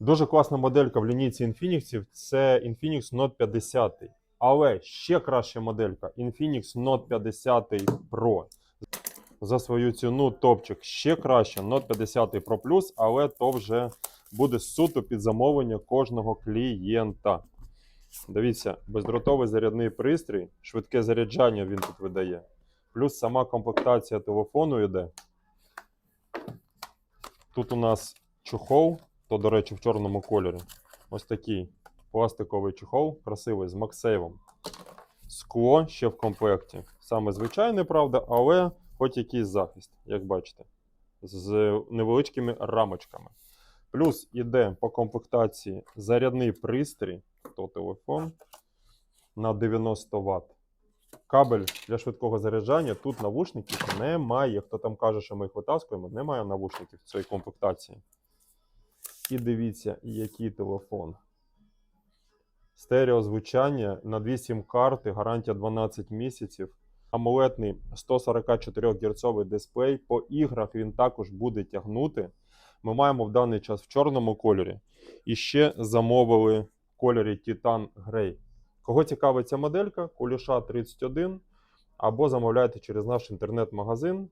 Дуже класна моделька в лінійці Infinix це Infinix Note 50. Але ще краща моделька Infinix Note 50 Pro. За свою ціну топчик ще краще Note 50 Pro Plus, але то вже буде суто під замовлення кожного клієнта. Дивіться, бездротовий зарядний пристрій, швидке заряджання він тут видає. Плюс сама комплектація телефону йде. Тут у нас чохол, то, до речі, в чорному кольорі. Ось такий пластиковий чохол, красивий, з Максейвом. Скло ще в комплекті. Саме звичайне, правда, але хоч якийсь захист, як бачите, з невеличкими рамочками. Плюс іде по комплектації зарядний пристрій, то телефон на 90 Вт. Кабель для швидкого заряджання. Тут навушників немає. Хто там каже, що ми їх витаскуємо, немає навушників в цій комплектації. І дивіться, який телефон. Стереозвучання на 2 сім-карти, гарантія 12 місяців. Амулетний 144 Гц дисплей. По іграх він також буде тягнути. Ми маємо в даний час в чорному кольорі. І ще замовили в кольорі Titan Grey. Кого цікавить ця моделька, Куліша 31, або замовляйте через наш інтернет-магазин